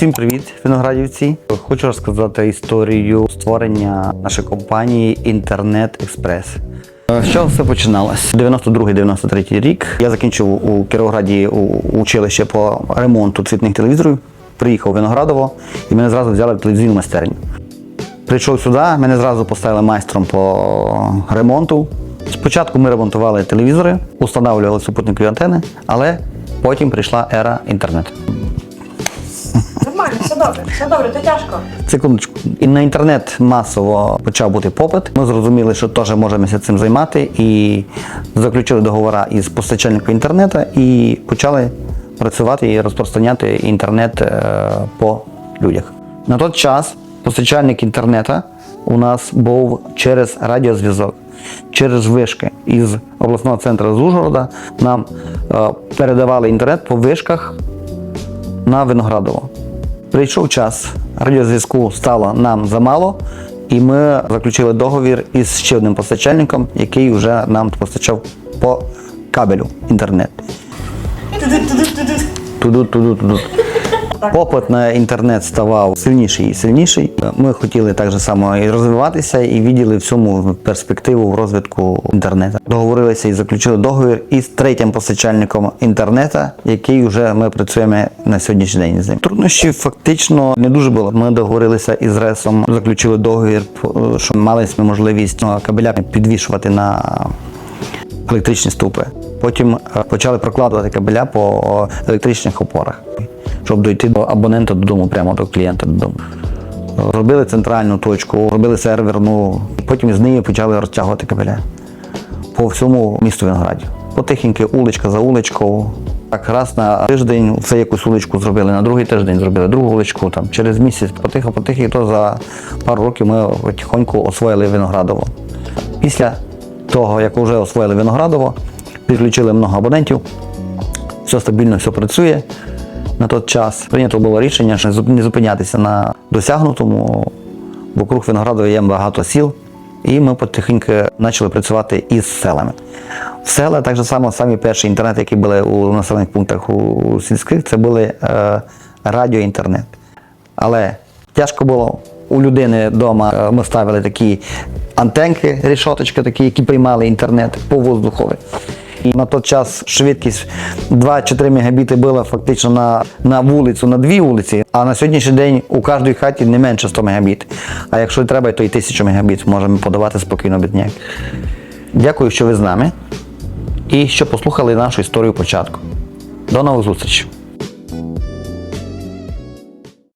Всім привіт, виноградівці! Хочу розказати історію створення нашої компанії Інтернет Експрес. З чого все починалось? 92-93 рік. Я закінчив у Кіровограді училище по ремонту цвітних телевізорів. Приїхав в Виноградово і мене зразу взяли в телевізійну майстерню. Прийшов сюди, мене зразу поставили майстром по ремонту. Спочатку ми ремонтували телевізори, установлювали супутникові антени, але потім прийшла ера інтернету. Нормально, все добре, все добре, то тяжко. Секундочку. І на інтернет масово почав бути попит. Ми зрозуміли, що теж можемося цим займати, і заключили договори із постачальником інтернету і почали працювати і розпространяти інтернет е, по людях. На той час постачальник інтернету у нас був через радіозв'язок, через вишки із обласного центру з Ужгорода. Нам е, передавали інтернет по вишках на Виноградово. Прийшов час, радіозв'язку стало нам замало, і ми заключили договір із ще одним постачальником, який вже нам постачав по кабелю інтернет. Туду, туду, туду. Попит на інтернет ставав сильніший і сильніший. Ми хотіли так само і розвиватися, і виділи в цьому перспективу в розвитку інтернету. Договорилися і заключили договір із третім постачальником інтернету, який вже ми працюємо на сьогоднішній день з ним. Труднощів фактично не дуже було. Ми договорилися із РЕСом, заключили договір, що мали ми можливість ну, кабеля підвішувати на електричні ступи. Потім е, почали прокладувати кабеля по електричних опорах, щоб дойти до абонента додому, прямо до клієнта додому. Робили центральну точку, робили серверну, потім з неї почали розтягувати кабеля по всьому місту Винограді. Потихеньки, уличка за уличкою. Так, раз на тиждень все якусь уличку зробили, на другий тиждень зробили другу уличку, там, через місяць потихо-потихо, і то за пару років ми потихоньку освоїли Виноградово. Після того, як вже освоїли Виноградово, підключили много абонентів, все стабільно, все працює. На той час прийнято було рішення, що не зупинятися на досягнутому. Вокруг Виноградова є багато сіл, і ми потихеньку почали працювати із селами. В села так само самі перші інтернет, які були у населених пунктах у сільських, це були е, радіо інтернет. Але тяжко було. У людини вдома ми ставили такі антенки, рішоточки, такі, які приймали інтернет по воздухові. І на той час швидкість 2-4 мегабіти була фактично на, на вулицю, на дві вулиці. А на сьогоднішній день у кожній хаті не менше 100 мегабіт. А якщо треба, то і 1000 мегабіт можемо подавати спокійно бідняк. Дякую, що ви з нами і що послухали нашу історію початку. До нових зустрічей!